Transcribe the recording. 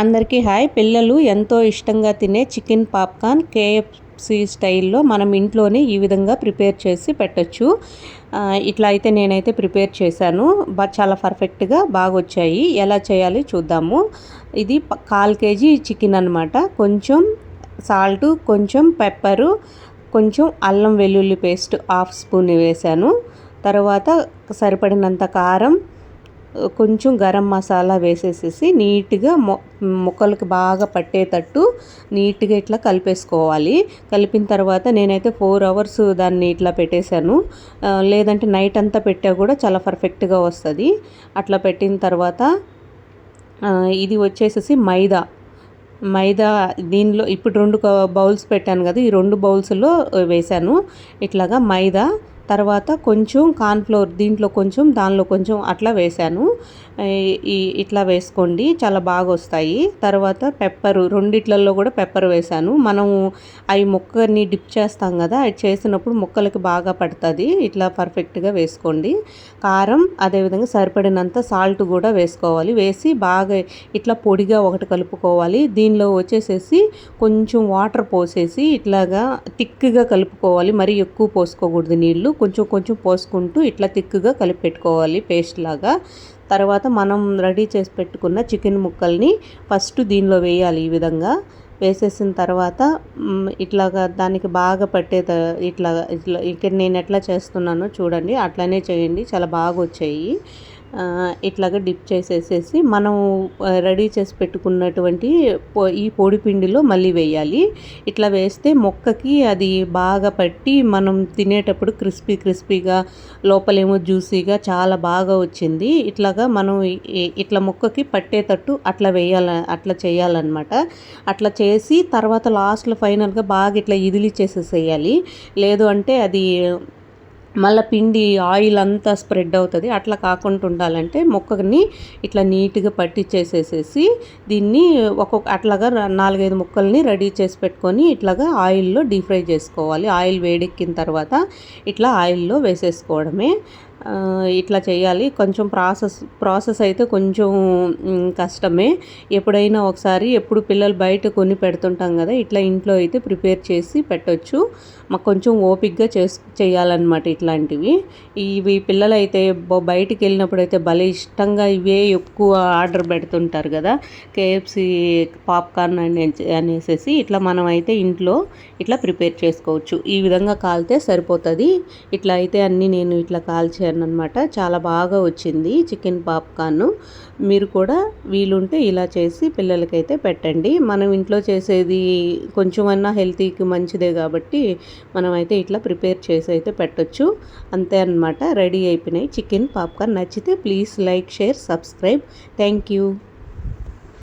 అందరికీ హాయ్. పిల్లలు ఎంతో ఇష్టంగా తినే చికెన్ పాప్కార్న్ కేఎఫ్సి స్టైల్లో మనం ఇంట్లోనే ఈ విధంగా ప్రిపేర్ చేసి పెట్టచ్చు. ఇట్లా అయితే నేనైతే ప్రిపేర్ చేశాను. బా చాలా పర్ఫెక్ట్గా బాగా వచ్చాయి ఎలా చేయాలి చూద్దాము. ఇది కాల్ కేజీ చికెన్ అనమాట కొంచెం సాల్ట్ కొంచెం పెప్పరు కొంచెం అల్లం వెల్లుల్లి పేస్ట్ హాఫ్ స్పూన్ వేశాను. తర్వాత సరిపడినంత కారం కొంచెం గరం మసాలా వేసేసేసి నీట్గా మొ ముక్కలకి బాగా పట్టేటట్టు నీట్గా ఇట్లా కలిపేసుకోవాలి. కలిపిన తర్వాత నేనైతే ఫోర్ అవర్స్ దాన్ని ఇట్లా పెట్టేశాను. లేదంటే నైట్ అంతా పెట్టా కూడా చాలా పర్ఫెక్ట్గా వస్తుంది. అట్లా పెట్టిన తర్వాత ఇది వచ్చేసేసి మైదా. మైదా దీనిలో ఇప్పుడు రెండు బౌల్స్ పెట్టాను కదా ఈ రెండు బౌల్స్లో వేశాను. ఇట్లాగా మైదా తర్వాత కొంచెం కార్న్ఫ్లోర్ దీంట్లో కొంచెం దానిలో కొంచెం అట్లా వేశాను. ఈ ఇట్లా వేసుకోండి చాలా బాగా వస్తాయి తర్వాత పెప్పరు రెండిట్లలో కూడా పెప్పర్ వేశాను. మనము అవి మొక్కని డిప్ చేస్తాం కదా అది చేసినప్పుడు మొక్కలకి బాగా పడుతుంది. ఇట్లా పర్ఫెక్ట్గా వేసుకోండి. కారం అదేవిధంగా సరిపడినంత సాల్ట్ కూడా వేసుకోవాలి. వేసి బాగా ఇట్లా పొడిగా ఒకటి కలుపుకోవాలి. దీనిలో వచ్చేసేసి కొంచెం వాటర్ పోసేసి ఇట్లాగా థిక్గా కలుపుకోవాలి. మరీ ఎక్కువ పోసుకోకూడదు నీళ్ళు కొంచెం కొంచెం పోసుకుంటూ ఇట్లా తిక్కుగా కలిపి పెట్టుకోవాలి పేస్ట్ లాగా. తర్వాత మనం రెడీ చేసి పెట్టుకున్న చికెన్ ముక్కల్ని ఫస్ట్ దీనిలో వేయాలి ఈ విధంగా. వేసేసిన తర్వాత ఇట్లాగా దానికి బాగా పట్టే ఇట్లా ఇట్లా ఇక్కడ నేను ఎట్లా చేస్తున్నానో చూడండి. అట్లానే చేయండి. చాలా బాగా వచ్చాయి. ఇట్లాగా డిప్ చేసేసేసి మనం రెడీ చేసి పెట్టుకున్నటువంటి ఈ పొడి పిండిలో మళ్ళీ వేయాలి. ఇట్లా వేస్తే మొక్కకి అది బాగా పట్టి మనం తినేటప్పుడు క్రిస్పీ క్రిస్పీగా లోపలేమో జ్యూసీగా చాలా బాగా వచ్చింది. ఇట్లాగా మనం ఇట్లా మొక్కకి పట్టేటట్టు అట్లా వేయాల అట్లా చేయాలన్నమాట. అట్లా చేసి తర్వాత లాస్ట్లో ఫైనల్గా బాగా ఇట్లా ఇదిలి చేసేసేయాలి లేదు అంటే అది మళ్ళీ పిండి ఆయిల్ అంతా స్ప్రెడ్ అవుతుంది. అట్లా కాకుండా ఉండాలంటే మొక్కని ఇట్లా నీట్గా పట్టించేసేసేసి దీన్ని ఒక్కొక్క అట్లాగా నాలుగైదు ముక్కల్ని రెడీ చేసి పెట్టుకొని ఇట్లాగా ఆయిల్లో డీప్ ఫ్రై చేసుకోవాలి. ఆయిల్ వేడెక్కిన తర్వాత ఇట్లా ఆయిల్లో వేసేసుకోవడమే. ఇట్లా చేయాలి. కొంచెం ప్రాసెస్ ప్రాసెస్ అయితే కొంచెం కష్టమే. ఎప్పుడైనా ఒకసారి ఎప్పుడు పిల్లలు బయట కొని పెడుతుంటాం కదా ఇట్లా ఇంట్లో అయితే ప్రిపేర్ చేసి పెట్టవచ్చు మాకు కొంచెం ఓపిక్గా చేస్ చేయాలన్నమాట ఇట్లాంటివి. ఇవి పిల్లలు అయితే బయటికి వెళ్ళినప్పుడు అయితే భలే ఇష్టంగా ఇవే ఎక్కువ ఆర్డర్ పెడుతుంటారు కదా కేఎఫ్సి పాప్కార్న్ అని అనేసి ఇట్లా మనం అయితే ఇంట్లో ఇట్లా ప్రిపేర్ చేసుకోవచ్చు. ఈ విధంగా కాలితే సరిపోతుంది. ఇట్లా అయితే అన్నీ నేను ఇట్లా కాల్చే చేశాను అనమాట చాలా బాగా వచ్చింది చికెన్ పాప్కార్న్. మీరు కూడా వీలుంటే ఇలా చేసి పిల్లలకైతే పెట్టండి. మనం ఇంట్లో చేసేది కొంచెమన్నా హెల్తీకి మంచిదే కాబట్టి మనం అయితే ఇట్లా ప్రిపేర్ చేసి అయితే పెట్టచ్చు. అంతే అనమాట రెడీ అయిపోయినాయి చికెన్ పాప్కార్న్. నచ్చితే please like share subscribe. Thank you.